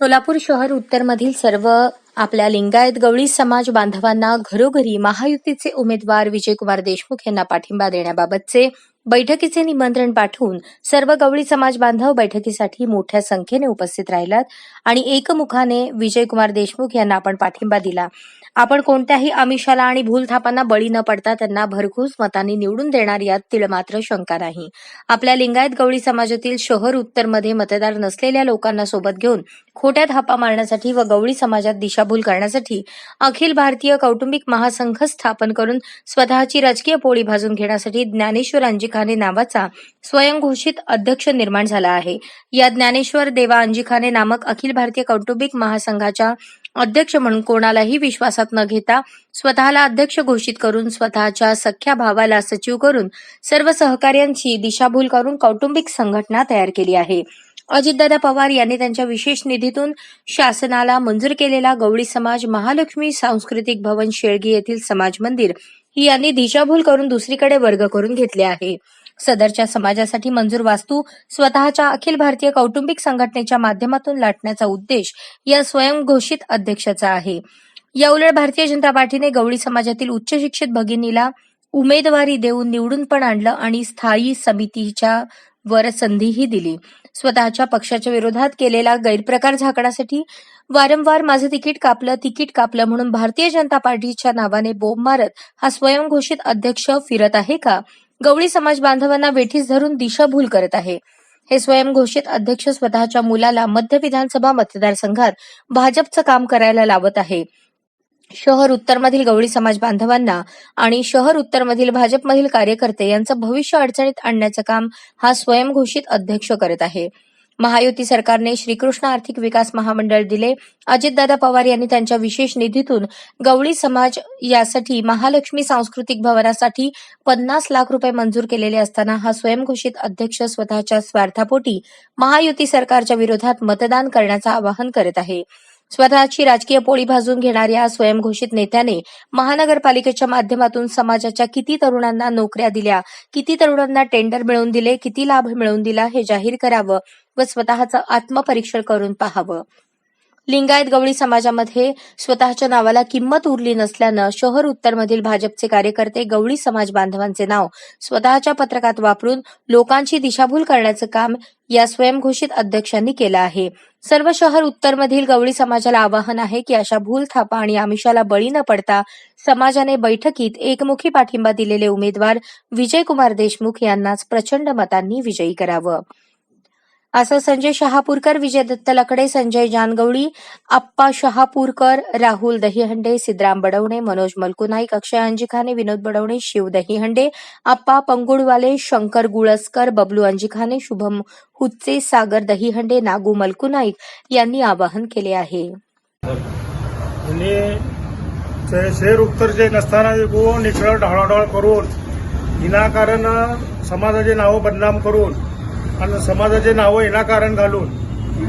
सोलापूर शहर उत्तरमधील सर्व आपल्या लिंगायत गवळी समाज बांधवांना घरोघरी महायुतीचे उमेदवार विजयकुमार देशमुख यांना पाठिंबा देण्याबाबतचे बैठकीचे निमंत्रण पाठवून सर्व गवळी समाज बांधव बैठकीसाठी मोठ्या संख्येने उपस्थित राहिलात आणि एकमुखाने विजयकुमार देशमुख यांना आपण पाठिंबा दिला. आपण कोणत्याही आमिषाला आणि भूलथापांना बळी न पडता त्यांना भरघूस मतांनी निवडून देणार यात तिळमात्र शंका नाही. आपल्या लिंगायत गवळी समाजातील शहर उत्तरमध्ये मतदार नसलेल्या लोकांना सोबत घेऊन खोट्या थापा मारण्यासाठी व गवळी समाजात दिशाभूल करण्यासाठी अखिल भारतीय कौटुंबिक महासंघ स्थापन करून स्वतःची राजकीय पोळी भाजून घेण्यासाठी ज्ञानेश्वर अंजिखाने नावाचा स्वयंघोषित अध्यक्ष निर्माण झाला आहे. या ज्ञानेश्वर देवा अंजिखाने नामक अखिल भारतीय कौटुंबिक महासंघाच्या अध्यक्ष म्हणून कोणालाही विश्वासात न घेता स्वतःला अध्यक्ष घोषित करून स्वतःच्या सख्या भावाला सचिव करून सर्व सहकार्यांची दिशाभूल करून कौटुंबिक संघटना तयार केली आहे. अजितदादा पवार यांनी त्यांच्या विशेष निधीतून शासनाला मंजूर केलेला गवळी समाज महालक्ष्मी सांस्कृतिक भवन शेळगी येथील समाज मंदिर ही यांनी दिशाभूल करून दुसरीकडे वर्ग करून घेतले आहे. सदरच्या समाजासाठी मंजूर वास्तू स्वतःच्या अखिल भारतीय कौटुंबिक संघटनेच्या माध्यमातून लाटण्याचा उद्देश या स्वयंघोषित अध्यक्षाचा आहे. या उलट भारतीय जनता पार्टीने गवळी समाजातील उच्च शिक्षित भगिनीला उमेदवारी देऊन निवडून पण आणलं आणि स्थायी समितीच्या वर संधीही दिली. स्वतःच्या पक्षाच्या विरोधात केलेला गैरप्रकार झाकण्यासाठी वारंवार माझं तिकीट कापलं तिकीट कापलं म्हणून भारतीय जनता पार्टीच्या नावाने बोंब मारत हा स्वयंघोषित अध्यक्ष फिरत आहे का? गवळी समाज बांधवांना वेठीस धरून दिशाभूल करत आहे. हे स्वयंघोषित अध्यक्ष स्वतःच्या मुलाला मध्य विधानसभा मतदारसंघात भाजपचं काम करायला लावत आहे. शहर उत्तरमधील गवळी समाज बांधवांना आणि शहर उत्तरमधील भाजपमधील कार्यकर्ते यांचं भविष्य अडचणीत आणण्याचं काम हा स्वयंघोषित अध्यक्ष करत आहे. महायुती सरकारने श्रीकृष्ण आर्थिक विकास महामंडळ दिले. अजितदादा पवार यांनी त्यांच्या विशेष निधीतून गवळी समाज यासाठी महालक्ष्मी सांस्कृतिक भवनासाठी पन्नास लाख रुपये मंजूर केलेले असताना हा स्वयंघोषित अध्यक्ष स्वतःच्या स्वार्थापोटी महायुती सरकारच्या विरोधात मतदान करण्याचं आवाहन करत आहे. स्वतःची राजकीय पोळी भाजून घेणाऱ्या स्वयंघोषित नेत्याने महानगरपालिकेच्या माध्यमातून समाजाच्या किती तरुणांना नोकऱ्या दिल्या किती तरुणांना टेंडर मिळवून दिले किती लाभ मिळवून दिला हे जाहीर करावं. व स्वतःचं आत्मपरीक्षण करून पाहावं. लिंगायत गवळी समाजामध्ये स्वतःच्या नावाला किंमत उरली नसल्यानं शहर उत्तरमधील भाजपचे कार्यकर्ते गवळी समाज बांधवांचे नाव स्वतःच्या पत्रकात वापरून लोकांची दिशाभूल करण्याचं काम या स्वयंघोषित अध्यक्षांनी केलं आहे. सर्व शहर उत्तरमधील गवळी समाजाला आवाहन आहे की अशा भूल थापा आणि आमिषाला बळी न पडता समाजाने बैठकीत एकमुखी पाठिंबा दिलेले उमेदवार विजयकुमार देशमुख यांनाच प्रचंड मतांनी विजयी करावं. असं संजय शहापूरकर विजय दत्त लकडे संजय जानगवडी आप्पा शहापूरकर राहुल दहीहंडे सिद्धराम बडवणे मनोज मलकुनाईक अक्षय अंजिखाने विनोद बडवणे शिव दहीहंडे आप्पा पंगुडवाले शंकर गुळसकर बबलू अंजिखाने शुभम हुच्चे सागर दहीहंडे नागू मलकुनाईक यांनी आवाहन केले आहे. शेर ते नसताना कोण ढाळाढाळ करून विनाकारण समाजाचे नावं बदनाम करून आणि समाजाचे नावं विनाकारण घालून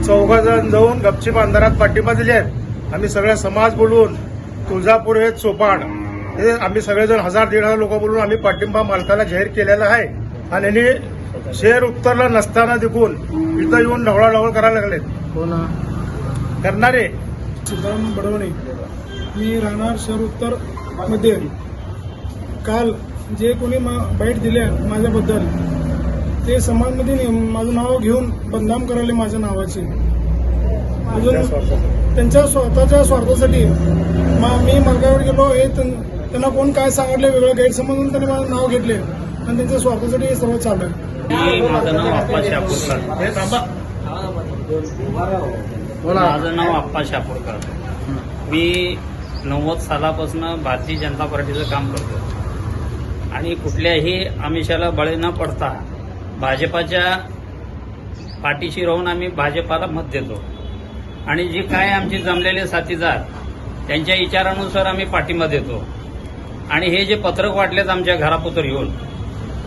चौघा जण जाऊन गपचीप अंधारात पाठिंबा दिले आहेत. आम्ही सगळ्या समाज बोलवून तुळजापूर हे चोपाड हे आम्ही सगळेजण हजार दीड हजार लोक बोलून आम्ही पाठिंबा मालकाला जाहीर केलेला आहे. आणि यांनी शहर उत्तरला नसताना देखून इथं येऊन ढवळाढवळ करायला लागलेत. करणारे सिद्धाराम बडवणे मी राहणार शहर उत्तरमध्ये. काल जे कोणी मा- बाईट दिल्या माझ्याबद्दल ते समाजमध्ये ने- माझं नाव घेऊन बदनाम करायले माझ्या नावाचे. अजून त्यांच्या स्वतःच्या स्वार्थासाठी मा- मी मार्गावर गेलो हे त्यां- त्यांना कोण काय सांगितले वेगळं गैरसमज म्हणून त्यांनी माझं नाव घेतले. आणि त्यांच्या स्वार्थासाठी हे सर्व चालू आहे. मी माझं नाव आप्पा शापूरकर. हे माझं नाव आप्पा शापूरकर. मी नव्वद सालापासून भारतीय जनता पार्टीचं काम करतो आणि कुठल्याही आमिषाला बळी न पडता भाजपाच्या पाठीशी राहून आम्ही भाजपाला मत देतो. आणि जे काय आमचे जमलेले साथीदार त्यांच्या विचारानुसार आम्ही पाठिंबा देतो. आणि हे जे पत्रक वाटलेत आमच्या घरापुतर येऊन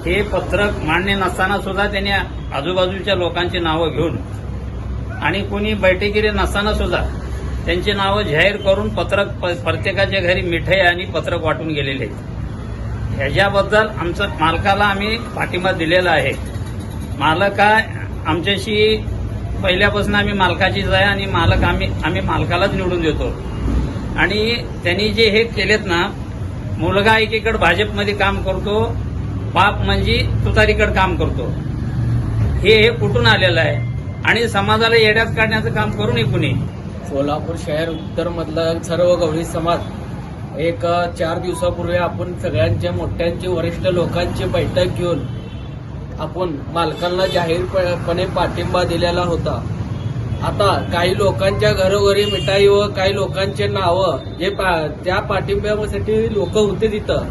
हे पत्रक मान्य नसताना सुद्धा त्यांनी आजूबाजूच्या लोकांची नावं घेऊन आणि कोणी बैठकीरे नसताना सुद्धा त्यांची नावं जाहीर करून पत्रक प- प्रत्येकाच्या घरी मिठाई आणि पत्रक वाटून गेलेले ह्याच्याबद्दल आमचं मालकाला आम्ही पाठिंबा दिलेला आहे. मालक हा आमच्याशी पहिल्यापासून आम्ही मालकाचीच आहे आणि मालक आम्ही आम्ही मालकालाच निवडून देतो. आणि त्यांनी जे हे केलेत ना मुलगा एकीकडे भाजपमध्ये काम करतो बाप म्हणजे तुतारीकडे काम करतो. हे हे कुठून आलेलं आहे. आणि समाजाला येड्यात काढण्याचं काम करू नये कुणी. सोलापूर शहर उत्तरमधला सर्व गवळी समाज एक चार दिवसापूर्वी आपण सगळ्यांच्या मोठ्यांची वरिष्ठ लोकांची बैठक घेऊन आपण मालकांना जाहीरपणे पाठिंबा दिलेला होता. आता काही लोकांच्या घरोघरी मिठाई व काही लोकांचे नावं जे पा- त्या पाठिंब्यासाठी लोक होते तिथं.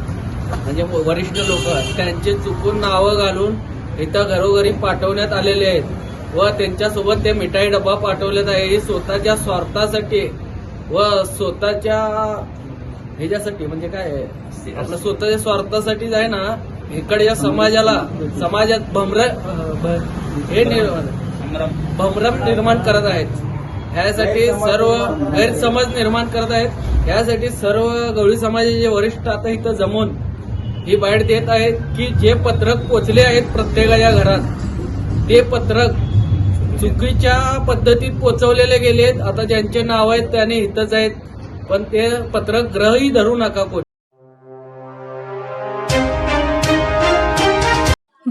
म्हणजे वरिष्ठ लोक त्यांचे चुकून नावं घालून इथं घरोघरी पाठवण्यात आलेले आहेत. व त्यांच्यासोबत ते मिठाई डबा पाठवलेत आहे. हे स्वतःच्या स्वार्थासाठी व स्वतःच्या ह्याच्यासाठी म्हणजे काय? आपलं स्वतःच्या स्वार्थासाठीच आहे ना? इकडच्या समाजाला समाजात भमर हे निर्माण निर्माण करत आहेत. ह्यासाठी सर्व गैरसमज निर्माण करत आहेत. ह्यासाठी सर्व गवळी समाजाचे वरिष्ठ आता इथं जमून ही बाहेर देत आहेत की जे पत्रक पोचले आहेत प्रत्येकाच्या घरात ते पत्रक चुकीच्या पद्धतीत पोचवलेले गेलेत. आता ज्यांचे नाव आहेत त्याने इथंच आहेत. पण ते पत्रक ग्रहही धरू नका कोणी.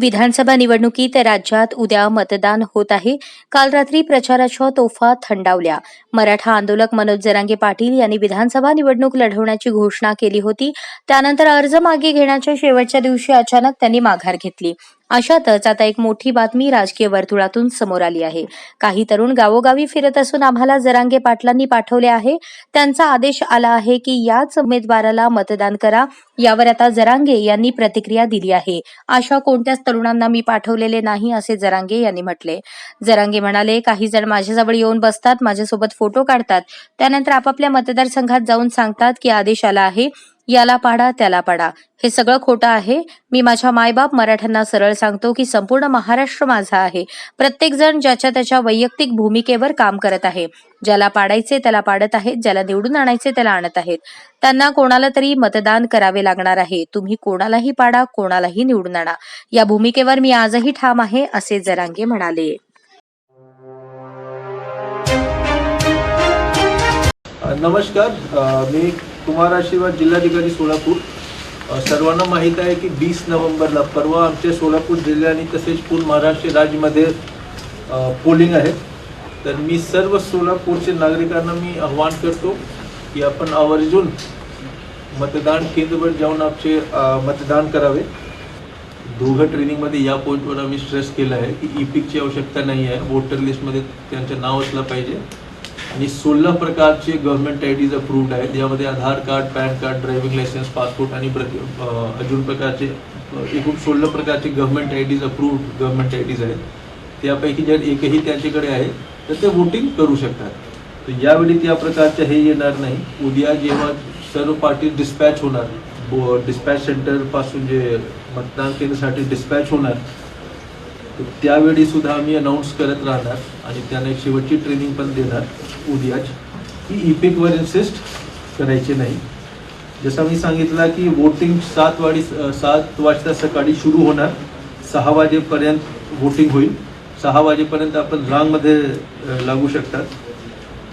विधानसभा निवडणुकीत राज्यात उद्या मतदान होत आहे. काल रात्री प्रचाराच्या तोफा थंडावल्या. मराठा आंदोलक मनोज जरांगे पाटील यांनी विधानसभा निवडणूक लढवण्याची घोषणा केली होती. त्यानंतर अर्ज मागे घेण्याच्या शेवटच्या दिवशी अचानक त्यांनी माघार घेतली. अशातच आता एक मोठी बातमी राजकीय वर्तुळातून समोर आली आहे. काही तरुण गावोगावी फिरत असून आम्हाला जरांगे पाटलांनी पाठवले आहे. त्यांचा आदेश आला आहे की याच उमेदवाराला मतदान करा. यावर आता जरांगे यांनी प्रतिक्रिया दिली आहे. अशा कोणत्याच तरुणांना मी पाठवलेले नाही असे जरांगे यांनी म्हटले. जरांगे म्हणाले काही जण माझ्याजवळ येऊन बसतात माझ्यासोबत फोटो काढतात. त्यानंतर आपापल्या मतदारसंघात जाऊन सांगतात की आदेश आला आहे. याला पाडा त्याला पाडा. हे सगळं खोटं आहे. मी माझ्या मायबाप मराठ्यांना सरळ सांगतो की संपूर्ण महाराष्ट्र माझा आहे. प्रत्येक जण ज्याच्या त्याच्या वैयक्तिक भूमिकेवर काम करत आहे. ज्याला पाडायचे त्याला पाडत आहेत. ज्याला निवडून आणायचे त्याला आणत आहेत. त्यांना कोणाला तरी मतदान करावे लागणार आहे. तुम्ही कोणालाही पाडा कोणालाही निवडून आणा. या भूमिकेवर मी आजही ठाम आहे असे जरांगे म्हणाले. नमस्कार. मी कुमार आशीर्वाद जिल्हाधिकारी सोलापूर. सर्वांना माहीत आहे की वीस नोव्हेंबरला परवा आमच्या सोलापूर जिल्ह्याने आणि तसेच पूर्ण महाराष्ट्र राज्यामध्ये पोलिंग आहे. तर मी सर्व सोलापूरचे नागरिकांना मी आव्हान करतो की आपण आवर्जून मतदान केंद्रवर जाऊन आपचे मतदान करावे. दोघं ट्रेनिंगमध्ये या पॉईंटवर आम्ही स्ट्रेस केला आहे की ई पिकची आवश्यकता नाही आहे. वोटर लिस्टमध्ये त्यांचं नाव असलं पाहिजे. आणि सोळा प्रकारचे गव्हर्नमेंट आय डीज अप्रूव्ड आहेत. ज्यामध्ये Aadhaar card PAN card driving licence passport आणि प्रति अजून प्रकारचे एकूण सोळा प्रकारचे government ID approved government ID आहेत. त्यापैकी जर एकही त्यांच्याकडे आहे तर ते वोटिंग करू शकतात. तर यावेळी त्या प्रकारचे हे येणार नाही. उद्या जेव्हा सर्व पार्टी डिस्पॅच होणार डिस्पॅच सेंटरपासून जे मतदान केंद्रासाठी डिस्पॅच होणार त्यावेळी सुद्धा आम्ही अनाऊन्स करत राहणार आणि त्यांना एक शेवटची ट्रेनिंग पण देणार उद्याच. की ई पिकवर इन्सिस्ट करायचे नाही. जसं मी सांगितलं की वोटिंग सात वाडी सात वाजता सकाळी सुरू होणार. सहा वाजेपर्यंत वोटिंग होईल. सहा वाजेपर्यंत आपण रांगमध्ये लागू शकतात.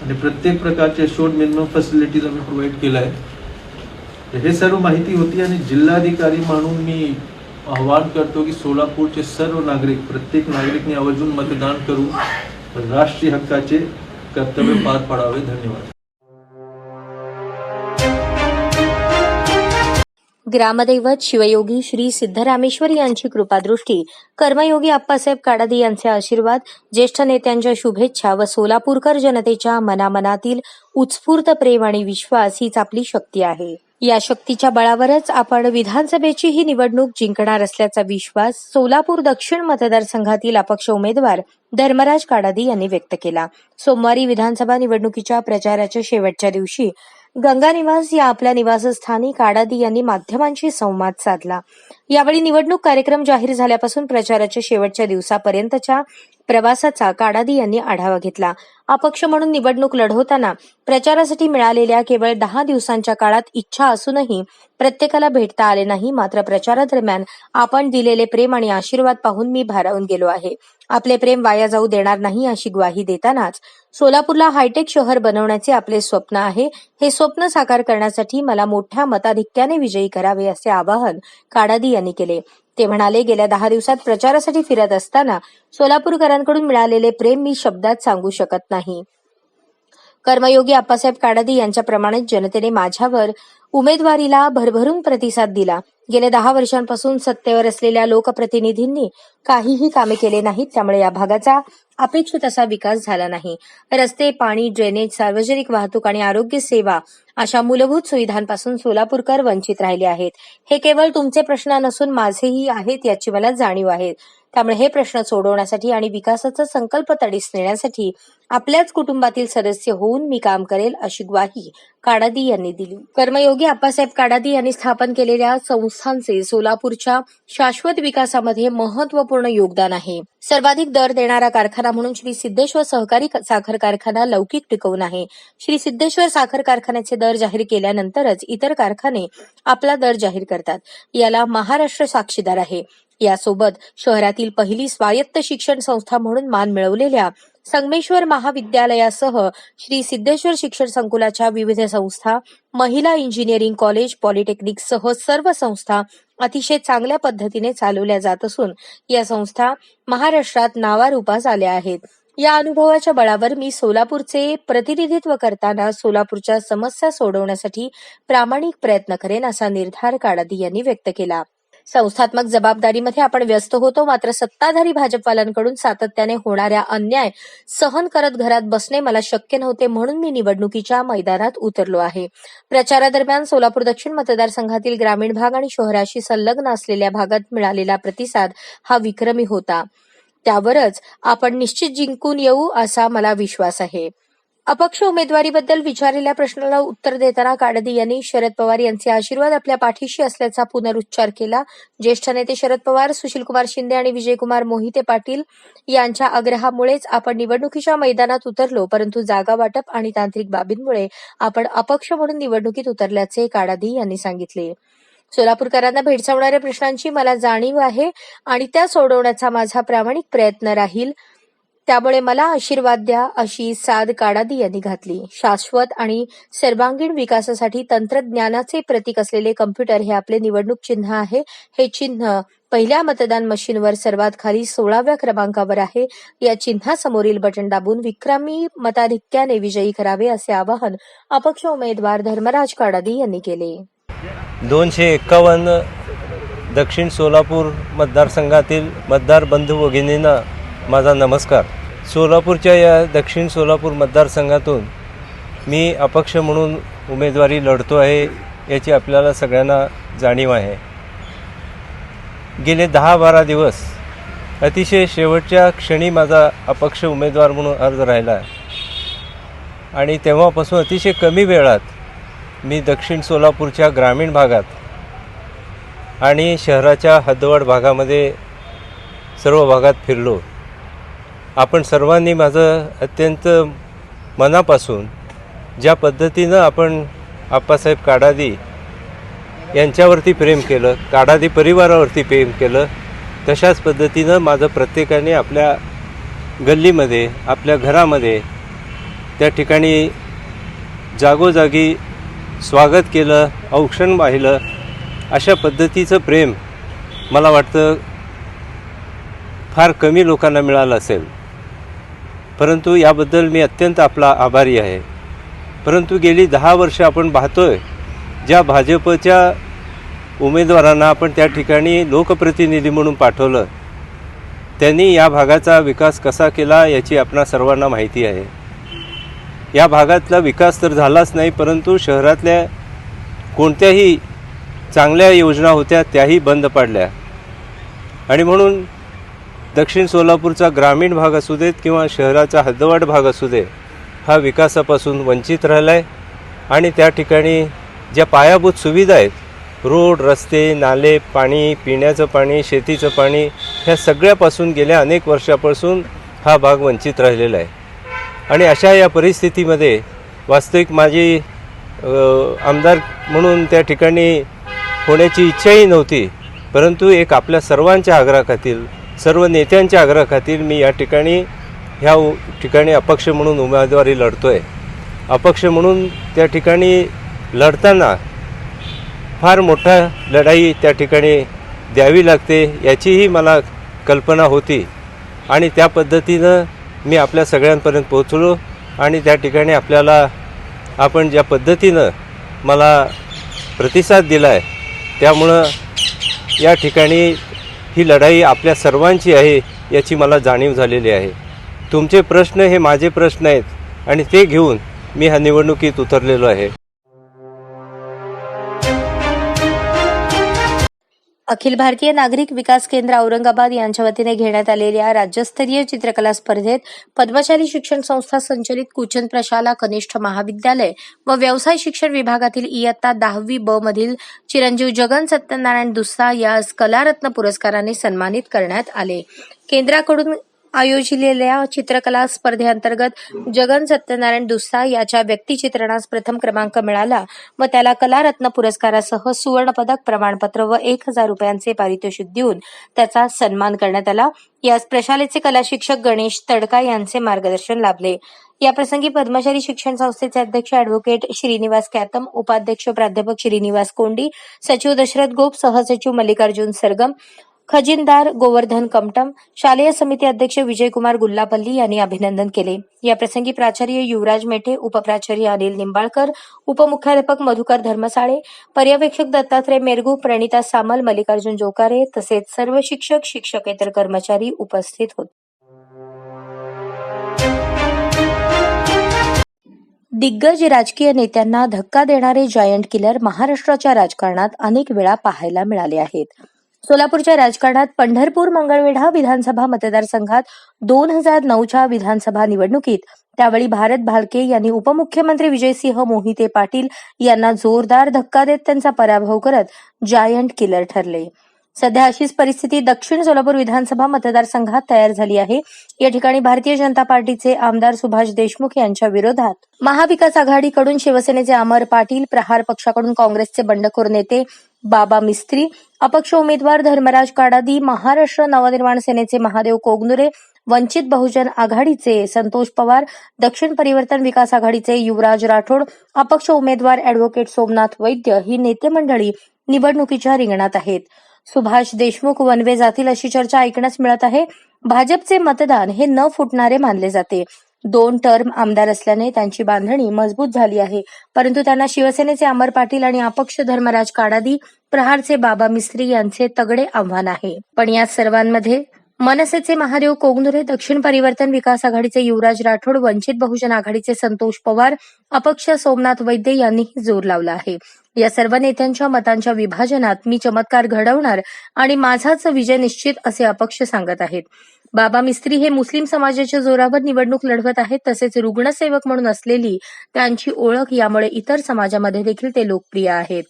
आणि प्रत्येक प्रकारचे शोध मिनिमम फॅसिलिटीज आम्ही प्रोव्हाइड केलं आहे हे सर्व माहिती होती आणि जिल्हाधिकारी म्हणून मी आवाहन करतो की सोलापूरचे सर्व नागरिक प्रत्येक नागरिकने आवर्जून मतदान करून राष्ट्रीय हक्काचे कर्तव्य पार पाडावे. धन्यवाद. ग्रामदैवत शिवयोगी श्री सिद्धरामेश्वर यांची कृपादृष्टी. कर्मयोगी आप्पासाहेब काडादी यांचे आशीर्वाद ज्येष्ठ नेत्यांच्या शुभेच्छा व सोलापूरकर जनतेच्या मनामनातील उत्स्फूर्त प्रेम आणि विश्वास हीच आपली शक्ती आहे. या शक्तीच्या बळावरच आपण विधानसभेची ही निवडणूक जिंकणार असल्याचा विश्वास सोलापूर दक्षिण मतदारसंघातील अपक्ष उमेदवार धर्मराज काडादी यांनी व्यक्त केला. सोमवारी विधानसभा निवडणुकीच्या प्रचाराच्या शेवटच्या दिवशी गंगा निवास या आपल्या निवासस्थानी काडादी यांनी माध्यमांशी संवाद साधला. यावेळी निवडणूक कार्यक्रम जाहीर झाल्यापासून प्रचाराच्या शेवटच्या दिवसापर्यंतच्या प्रवासाचा काडादी यांनी आढावा घेतला. अपक्ष म्हणून निवडणूक लढवताना प्रचारासाठी मिळालेल्या केवळ दहा दिवसांच्या काळात इच्छा असूनही प्रत्येकाला भेटता आले नाही मात्र प्रचारादरम्यान आपण दिलेले प्रेम आणि आशीर्वाद पाहून मी भारावून गेलो आहे. आपले प्रेम वाया जाऊ देणार नाही अशी ग्वाही देतानाच सोलापूरला हायटेक शहर बनवण्याचे आपले स्वप्न आहे. हे स्वप्न साकार करण्यासाठी मला मोठ्या मताधिक्याने विजयी करावे असे आवाहन काडादी यांनी केले. ते म्हणाले गेल्या दहा दिवसात प्रचारासाठी फिरत असताना सोलापूरकरांकडून मिळालेले प्रेम मी शब्दात सांगू शकत नाही. कर्मयोगी आप्पासाहेब काडादी यांच्याप्रमाणेच जनतेने माझ्यावर उमेदवारीला भरभरून प्रतिसाद दिला. गेल्या दहा वर्षांपासून सत्तेवर असलेल्या लोकप्रतिनिधींनी काहीही कामे केले नाहीत त्यामुळे या भागाचा अपेक्षित असा विकास झाला नाही. रस्ते पाणी ड्रेनेज सार्वजनिक वाहतूक आणि आरोग्य सेवा अशा मूलभूत सुविधांपासून सोलापूरकर वंचित राहिले आहेत. हे केवळ तुमचे प्रश्न नसून माझेही आहेत याची मला जाणीव आहे. त्यामुळे हे प्रश्न सोडवण्यासाठी आणि विकासाचा संकल्प तडीस नेण्यासाठी आपल्याच कुटुंबातील सदस्य होऊन मी काम करेल अशी ग्वाही काडादी यांनी दिली. कर्मयोगी आप्पासाहेब काडादी यांनी स्थापन केलेल्या संस्थांचे सोलापूरच्या शाश्वत विकासामध्ये महत्त्वपूर्ण योगदान आहे. सर्वाधिक दर देणारा कारखाना म्हणून श्री सिद्धेश्वर सहकारी साखर कारखाना लौकिक टिकवून आहे. श्री सिद्धेश्वर साखर कारखान्याचे दर जाहीर केल्यानंतरच इतर कारखाने आपला दर जाहीर करतात. याला महाराष्ट्र साक्षीदार आहे. यासोबत शहरातील पहिली स्वायत्त शिक्षण संस्था म्हणून मान मिळवलेल्या संगमेश्वर महाविद्यालयासह श्री सिद्धेश्वर शिक्षण संकुलाच्या विविध संस्था महिला इंजिनिअरिंग कॉलेज पॉलिटेक्निक सह सर्व संस्था अतिशय चांगल्या पद्धतीने चालवल्या जात असून या संस्था महाराष्ट्रात नावारूपास आल्या आहेत. या अनुभवाच्या बळावर मी सोलापूरचे प्रतिनिधित्व करताना सोलापूरच्या समस्या सोडवण्यासाठी प्रामाणिक प्रयत्न करेन असा निर्धार काडादी यांनी व्यक्त केला. संस्थात्मक जबाबदारीमध्ये आपण व्यस्त होतो मात्र सत्ताधारी भाजपवाल्यांकडून सातत्याने होणाऱ्या अन्याय सहन करत घरात बसणे मला शक्य नव्हते म्हणून मी निवडणुकीच्या मैदानात उतरलो आहे. प्रचारादरम्यान सोलापूर दक्षिण मतदारसंघातील ग्रामीण भाग आणि शहराशी संलग्न असलेल्या भागात मिळालेला प्रतिसाद हा विक्रमी होता. त्यावरच आपण निश्चित जिंकून येऊ असा मला विश्वास आहे. अपक्ष उमेदवारीबद्दल विचारलेल्या प्रश्नाला उत्तर देताना काडदी यांनी शरद पवार यांचे आशीर्वाद आपल्या पाठीशी असल्याचा पुनरुच्चार केला. ज्येष्ठ नेते शरद पवार सुशीलकुमार शिंदे आणि विजयकुमार मोहिते पाटील यांच्या आग्रहामुळेच आपण निवडणुकीच्या मैदानात उतरलो परंतु जागा वाटप आणि तांत्रिक बाबींमुळे आपण अपक्ष म्हणून निवडणुकीत उतरल्याचे काडादी यांनी सांगितले. सोलापूरकरांना भेडसावणाऱ्या प्रश्नांची मला जाणीव आहे आणि त्या सोडवण्याचा माझा प्रामाणिक प्रयत्न राहील. त्यामुळे मला आशीर्वाद द्या अशी साद काडादी यांनी घातली. शाश्वत आणि सर्वांगीण विकासासाठी तंत्रज्ञानाचे प्रतीक असलेले कम्प्युटर हे आपले निवडणूक चिन्ह आहे. हे चिन्ह पहिल्या मतदान मशीनवर सर्वात खाली सोळाव्या क्रमांकावर आहे. या चिन्हासमोरील बटन दाबून विक्रमी मताधिक्याने विजयी करावे असे आवाहन अपक्ष उमेदवार धर्मराज काडादी यांनी केले. दोनशे एक्कावन्न दक्षिण सोलापूर मतदारसंघातील मतदार बंधू भगिनींना माझा नमस्कार. सोलापूरच्या या दक्षिण सोलापूर मतदारसंघातून मी अपक्ष म्हणून उमेदवारी लढतो आहे याची आपल्याला सगळ्यांना जाणीव आहे. गेले दहा बारा दिवस अतिशय शेवटच्या क्षणी माझा अपक्ष उमेदवार म्हणून अर्ज राहिला. आणि तेव्हापासून अतिशय कमी वेळात मी दक्षिण सोलापूरच्या ग्रामीण भागात आणि शहराच्या हद्दवाड भागामध्ये सर्व भागात फिरलो. आपण सर्वांनी माझं अत्यंत मनापासून ज्या पद्धतीनं आपण आप्पासाहेब काडादी यांच्यावरती प्रेम केलं काडादी परिवारावरती प्रेम केलं तशाच पद्धतीनं माझं प्रत्येकाने आपल्या गल्लीमध्ये आपल्या घरामध्ये त्या ठिकाणी जागोजागी स्वागत केलं औक्षण वाहिलं अशा पद्धतीचं प्रेम मला वाटतं फार कमी लोकांना मिळालं असेल. परंतु याबद्दल मी अत्यंत आपला आभारी आहे. परंतु गेली दहा वर्ष आपण पाहतोय ज्या भाजपच्या उमेदवारांना आपण त्या ठिकाणी लोकप्रतिनिधी म्हणून पाठवलं त्यांनी या भागाचा विकास कसा केला याची आपणा सर्वांना माहिती आहे. या भागातला विकास तर झालाच नाही परंतु शहरातल्या कोणत्याही चांगल्या योजना होत्या त्याही बंद पाडल्या. आणि म्हणून दक्षिण सोलापूरचा ग्रामीण भाग असू देत किंवा शहराचा हद्दवाड भाग असू दे हा विकासापासून वंचित राहिला आहे आणि त्या ठिकाणी ज्या पायाभूत सुविधा आहेत रोड रस्ते नाले पाणी पिण्याचं पाणी शेतीचं पाणी ह्या सगळ्यापासून गेल्या अनेक वर्षापासून हा भाग वंचित राहिलेला आहे. आणि अशा या परिस्थितीमध्ये वास्तविक माझी आमदार म्हणून त्या ठिकाणी होण्याची इच्छाही नव्हती परंतु एक आपल्या सर्वांच्या आग्रहाखातील सर्व नेत्यांच्या आग्रहाखातील मी या ठिकाणी ह्या उ- ठिकाणी अपक्ष म्हणून उमेदवारी लढतो आहे अपक्ष म्हणून त्या ठिकाणी लढताना फार मोठा लढाई त्या ठिकाणी द्यावी लागते याचीही मला कल्पना होती. आणि त्या पद्धतीनं मी आपल्या सगळ्यांपर्यंत पोहोचलो आणि त्या ठिकाणी आपल्याला आपण ज्या पद्धतीनं मला प्रतिसाद दिला आहे त्यामुळं या ठिकाणी ही लढाई आपल्या सर्वांची आहे याची मला जाणीव झालेली आहे. तुमचे प्रश्न हे माझे प्रश्न आहेत आणि ते घेऊन मी ह्या निवडणुकीत उतरलेलो आहे. अखिल भारतीय नागरिक विकास केंद्र औरंगाबाद यांच्या वतीने घेण्यात आलेल्या राज्यस्तरीय चित्रकला स्पर्धेत पद्मशाली शिक्षण संस्था संचलित कुचन प्रशाला कनिष्ठ महाविद्यालय व व्यवसाय शिक्षण विभागातील इयत्ता दहावी ब मधील चिरंजीव जगन सत्यनारायण दुस्सा यास कलारत्न पुरस्काराने सन्मानित करण्यात आले. केंद्राकडून आयोजिलेल्या चित्रकला स्पर्धेअंतर्गत जगन सत्यनारायण दुस्सा याच्या व्यक्तिचित्रणास प्रथम क्रमांक मिळाला. व त्याला कलारत्न पुरस्कारासह सुवर्णपदक प्रमाणपत्र व एक हजार रुपयांचे पारितोषिक देऊन त्याचा सन्मान करण्यात आला. यास प्रशालेचे कला शिक्षक गणेश तडका यांचे मार्गदर्शन लाभले. याप्रसंगी पद्मशाली शिक्षण संस्थेचे अध्यक्ष अॅडव्होकेट श्रीनिवास कॅतम उपाध्यक्ष प्राध्यापक श्रीनिवास कोंडी सचिव दशरथ गोप सहसचिव मल्लिकार्जुन सरगम खजिनदार गोवर्धन कमटम शालेय समिती अध्यक्ष विजयकुमार गुल्लापल्ली यांनी अभिनंदन केले. या प्रसंगी प्राचार्य युवराज मेठे उपप्राचार्य अनिल निंबाळकर उपमुख्याध्यापक मधुकर धर्मसाळे पर्यवेक्षक दत्तात्रय मेरगू प्रणिता सामल मल्लिकार्जुन जोकारे तसेच सर्व शिक्षक शिक्षकेतर कर्मचारी उपस्थित होते. दिग्गज राजकीय नेत्यांना धक्का देणारे जायंट किलर महाराष्ट्राच्या राजकारणात अनेक वेळा पाहायला मिळाले आहेत. सोलापूरच्या राजकारणात पंढरपूर मंगळवेढा विधानसभा मतदारसंघात दोन हजार नऊच्या विधानसभा निवडणुकीत. त्यावेळी भारत भालके यांनी उपमुख्यमंत्री विजयसिंह मोहिते पाटील यांना जोरदार धक्का देत त्यांचा पराभव करत जायंट किलर ठरले. सध्या अशीच परिस्थिती दक्षिण सोलापूर विधानसभा मतदारसंघात तयार झाली आहे. या ठिकाणी भारतीय जनता पार्टीचे आमदार सुभाष देशमुख यांच्या विरोधात महाविकास आघाडीकडून शिवसेनेचे अमर पाटील प्रहार पक्षाकडून काँग्रेसचे बंडखोर नेते बाबा मिस्त्री अपक्ष उमेदवार धर्मराज काडादी महाराष्ट्र नवनिर्माण सेनेचे महादेव कोगनुरे वंचित बहुजन आघाडीचे संतोष पवार दक्षिण परिवर्तन विकास आघाडीचे युवराज राठोड अपक्ष उमेदवार अॅडव्होकेट सोमनाथ वैद्य ही नेते मंडळी निवडणुकीच्या रिंगणात आहेत. सुभाष देशमुख वनवे जातील अशी चर्चा ऐकण्यास मिळत आहे. भाजपचे मतदान हे न फुटणारे मानले जाते. दोन टर्म आमदार असल्याने त्यांची बांधणी मजबूत झाली आहे. परंतु त्यांना शिवसेनेचे अमर पाटील आणि अपक्ष धर्मराज काडादी प्रहारचे बाबा मिस्त्री यांचे तगडे आव्हान आहे. पण या सर्वांमध्ये मनसेचे महादेव कोगनुरे दक्षिण परिवर्तन विकास आघाडीचे युवराज राठोड वंचित बहुजन आघाडीचे संतोष पवार अपक्ष सोमनाथ वैद्य यांनीही जोर लावला आहे. या सर्व नेत्यांच्या मतांच्या विभाजनात मी चमत्कार घडवणार आणि माझाच विजय निश्चित असे अपक्ष सांगत आहेत. बाबा मिस्त्री हे मुस्लिम समाजाच्या जोरावर निवडणूक लढवत आहेत तसेच रुग्णसेवक म्हणून असलेली त्यांची ओळख यामुळे इतर समाजामध्ये देखील ते लोकप्रिय आहेत.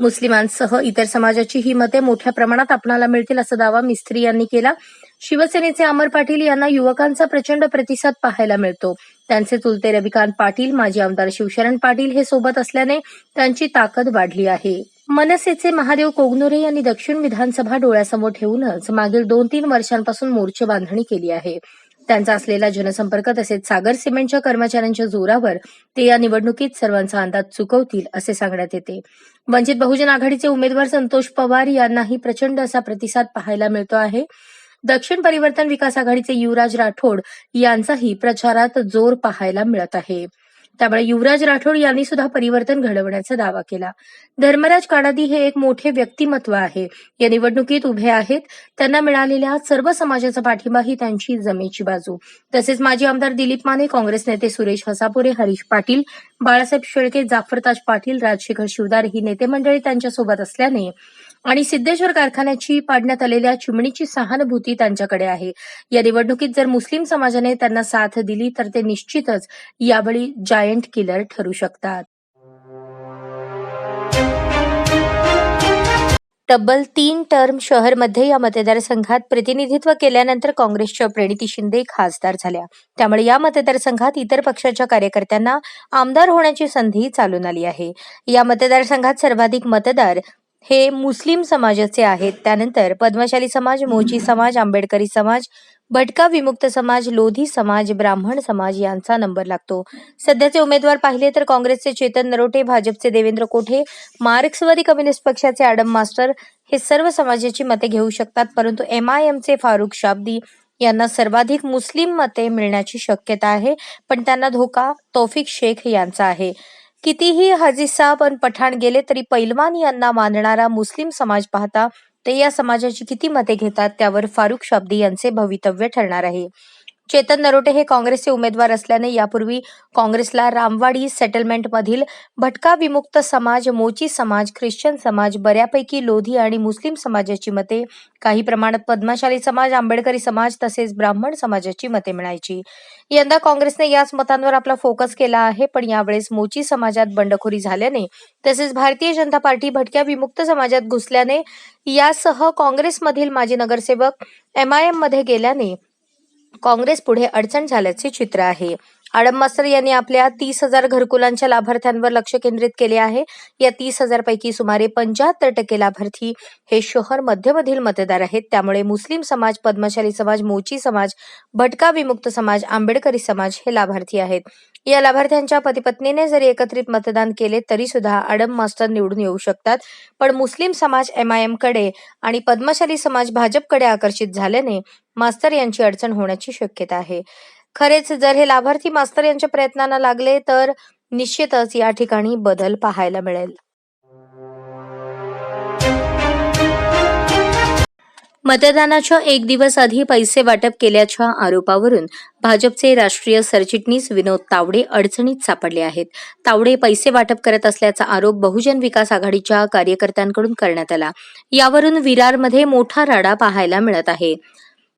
मुस्लिमांसह इतर समाजाची ही मते मोठ्या प्रमाणात आपणाला मिळतील असा दावा मिस्त्री यांनी केला. शिवसेनेचे अमर पाटील यांना युवकांचा प्रचंड प्रतिसाद पाहायला मिळतो. त्यांचे चुलते रविकांत पाटील माजी आमदार शिवशरण पाटील हे सोबत असल्याने त्यांची ताकद वाढली आहे. मनसेचे महादेव कोगनुरे यांनी दक्षिण विधानसभा डोळ्यासमोर ठेवूनच मागील दोन तीन वर्षांपासून मोर्चे बांधणी केली आहे. त्यांचा असलेला जनसंपर्क तसेच सागर सिमेंटच्या कर्मचाऱ्यांच्या जोरावर ते या निवडणुकीत सर्वांचा अंदाज चुकवतील असे सांगण्यात येते. वंचित बहुजन आघाडीचे उमेदवार संतोष पवार यांनाही प्रचंड असा प्रतिसाद पाहायला मिळतो आहे. दक्षिण परिवर्तन विकास आघाडीचे युवराज राठोड यांचाही प्रचारात जोर पाहायला मिळत आहे. त्यामुळे युवराज राठोड यांनी सुद्धा परिवर्तन घडवण्याचा दावा केला. धर्मराज काडादी हे एक मोठे व्यक्तिमत्व आहे. या निवडणुकीत उभे आहेत. त्यांना मिळालेल्या सर्व समाजाचा पाठिंबा ही त्यांची जमेची बाजू. तसेच माजी आमदार दिलीप माने काँग्रेस नेते सुरेश हसापुरे हरीश पाटील बाळासाहेब शेळके जाफरताज पाटील राजशेखर शिवदार ही नेते मंडळी त्यांच्यासोबत असल्याने आणि सिद्धेश्वर कारखान्याची पाडण्यात आलेल्या चिमणीची सहानुभूती त्यांच्याकडे आहे. या निवडणुकीत जर मुस्लिम समाजाने त्यांना साथ दिली तर ते निश्चितच यावेळी जायंट किलर ठरू शकतात. तब्बल तीन टर्म शहरमध्ये या मतदारसंघात प्रतिनिधित्व केल्यानंतर काँग्रेसच्या प्रणिती शिंदे खासदार झाल्या. त्यामुळे या मतदारसंघात इतर पक्षाच्या कार्यकर्त्यांना आमदार होण्याची संधी चालून आली आहे. या मतदारसंघात सर्वाधिक मतदार हे मुस्लिम समाजाचे आहेत. त्यानंतर पद्मशाली समाज मोची समाज आंबेडकरी समाज भटका विमुक्त समाज लोधी समाज ब्राह्मण समाज यांचा नंबर लागतो. सध्याचे उमेदवार पाहिले तर काँग्रेसचे चेतन नरोटे भाजपचे देवेंद्र कोठे मार्क्सवादी कम्युनिस्ट पक्षाचे आडम मास्टर हे सर्व समाजाची मते घेऊ शकतात परंतु एम आय एमचे फारुख शाब्दी यांना सर्वाधिक मुस्लिम मते मिळण्याची शक्यता आहे पण त्यांना धोका तौफिक शेख यांचा आहे. कितीही हजिसा पण पठाण गेले तरी पैलवान यांना मानणारा मुस्लिम समाज पाहता ते या समाजाची किती मते घेतात त्यावर फारुख शाब्दी यांचे भवितव्य ठरणार आहे. चेतन नरोटे हे काँग्रेसचे उमेदवार असल्याने यापूर्वी काँग्रेसला रामवाडी सेटलमेंटमधील भटका विमुक्त समाज मोची समाज ख्रिश्चन समाज बऱ्यापैकी लोधी आणि मुस्लिम समाजाची मते काही प्रमाणात पद्मशाली समाज आंबेडकरी समाज तसेच ब्राह्मण समाजाची मते मिळायची. यंदा काँग्रेसने याच मतांवर आपला फोकस केला आहे पण यावेळेस मोची समाजात बंडखोरी झाल्याने तसेच भारतीय जनता पार्टी भटक्या विमुक्त समाजात घुसल्याने यासह काँग्रेसमधील माजी नगरसेवक एम आय एममध्ये गेल्याने काँग्रेस पुढे अडचण झाल्याचे चित्र आहे. आडम मास्टर यांनी आपल्या तीस हजार घरकुलांच्या लाभार्थ्यांवर लक्ष केंद्रित केले आहे. या तीस हजार पैकी सुमारे पंच्याहत्तर टक्के लाभार्थी हे शहर मध्यमधील मतदार आहेत. त्यामुळे मुस्लिम समाज पद्मशाली समाज मोची समाज भटका विमुक्त समाज आंबेडकरी समाज हे लाभार्थी आहेत. या लाभार्थ्यांच्या पतीपत्नीने जरी एकत्रित मतदान केले तरी सुद्धा आडम मास्टर निवडून येऊ शकतात. पण मुस्लिम समाज एम आय एमकडे आणि पद्मशाली समाज भाजपकडे आकर्षित झाल्याने मास्तर यांची अडचण होण्याची शक्यता आहे. खरेच जर हे लाभार्थी मास्तर यांच्या प्रयत्नांना लागले तर निश्चितच या ठिकाणी बदल पाहायला मिळेल. मतदानाच्या एक दिवस आधी पैसे वाटप केल्याच्या आरोपावरून भाजपचे राष्ट्रीय सरचिटणीस विनोद तावडे अडचणीत सापडले आहेत. तावडे पैसे वाटप करत असल्याचा आरोप बहुजन विकास आघाडीच्या कार्यकर्त्यांकडून करण्यात आला. यावरून विरारमध्ये मोठा राडा पाहायला मिळत आहे.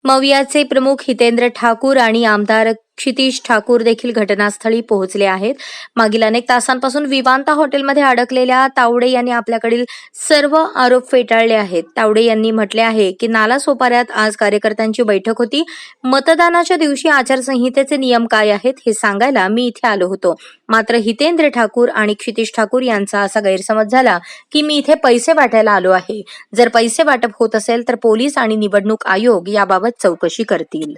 मवियाचे प्रमुख हितेंद्र ठाकूर आणि आमदार क्षितिश ठाकूर देखील घटनास्थळी पोहोचले आहेत. मागील अनेक तासांपासून विवांता हॉटेलमध्ये अडकलेल्या तावडे यांनी आपल्याकडील सर्व आरोप फेटाळले आहेत. तावडे यांनी म्हटले आहे की नाला सोपाऱ्यात आज कार्यकर्त्यांची बैठक होती. मतदानाच्या दिवशी आचारसंहितेचे नियम काय आहेत हे सांगायला मी इथे आलो होतो. मात्र हितेंद्र ठाकूर आणि क्षितिश ठाकूर यांचा असा गैरसमज झाला की मी इथे पैसे वाटायला आलो आहे. जर पैसे वाटप होत असेल तर पोलीस आणि निवडणूक आयोग याबाबत चौकशी करतील.